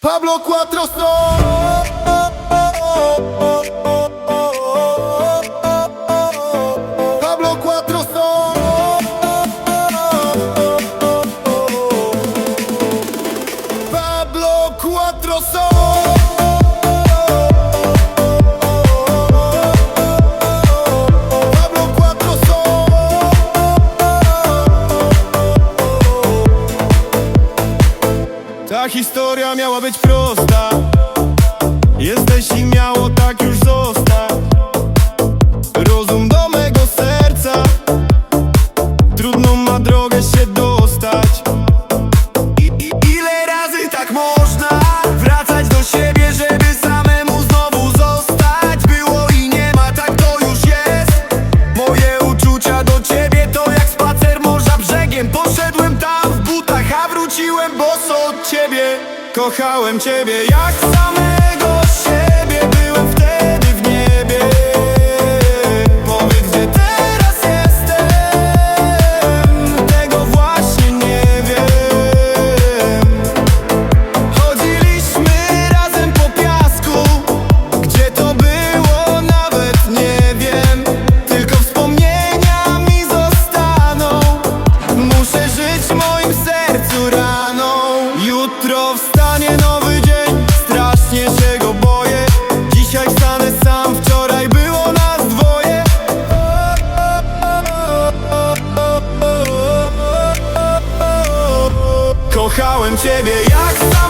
Pablo Cuatro Sol. Pablo Cuatro Sol. Pablo Cuatro Sol. Ta historia miała być prosta. Jesteś i miało tak już zostać. Rozum do mego serca. Trudną ma drogę się dostać. I, i, Ile razy tak można Wracać do siebie, żeby samemu znowu zostać? Było i nie ma, tak to już jest. Moje uczucia do ciebie to jak spacer morza brzegiem. Poszedłem tam wróciłem boso od ciebie. Kochałem ciebie. Jak samego Kochałem ciebie jak sam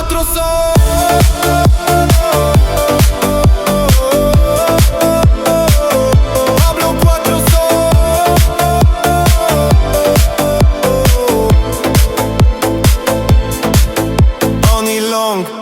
Cuatro sol. Abro cuatro sol. Oni long.